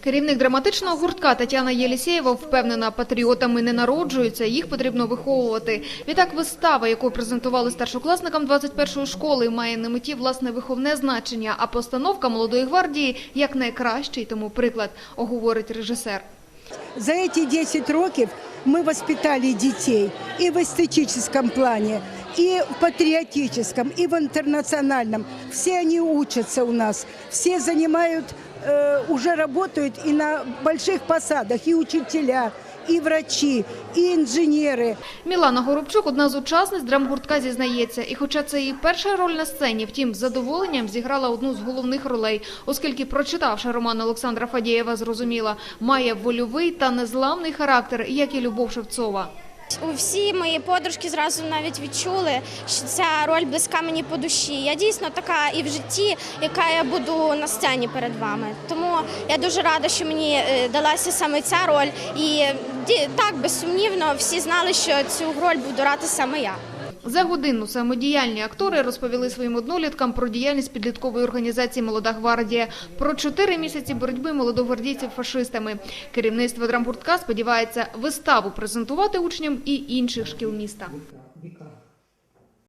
Керівник драматичного гуртка Тетяна Єлісєєва впевнена, патріотами не народжуються, їх потрібно виховувати. Відтак вистава, яку презентували старшокласникам 21-ї школи, має на меті власне виховне значення, а постановка молодої гвардії як найкращий тому приклад, оговорить режисер. За эти 10 років ми воспитали дітей і в естетическом плані, і в патриотическом, і в интернациональном. Все они учатся у нас, все занимают, э, уже работают и на больших посадах, и учителя, и врачи, и инженеры. Мілана Горобчук, одна з учасниць драмгуртка, зізнається. І хоча це її перша роль на сцені, втім, з задоволенням зіграла одну з головних ролей, оскільки, прочитавши роман Олександра Фадієва, зрозуміла, має вольовий та незламний характер, як і Любов Шевцова. У всі мої подружки зразу навіть відчули, що ця роль близька мені по душі. Я дійсно така і в житті, яка я буду на сцені перед вами. Тому я дуже рада, що мені е, далася саме ця роль. І так безсумнівно всі знали, що цю роль буду грати саме я. За годину самодіяльні актори розповіли своїм одноліткам про діяльність підліткової організації «Молода гвардія», про чотири місяці боротьби молодогвардійців фашистами. Керівництво драмгуртка сподівається виставу презентувати учням і інших шкіл міста.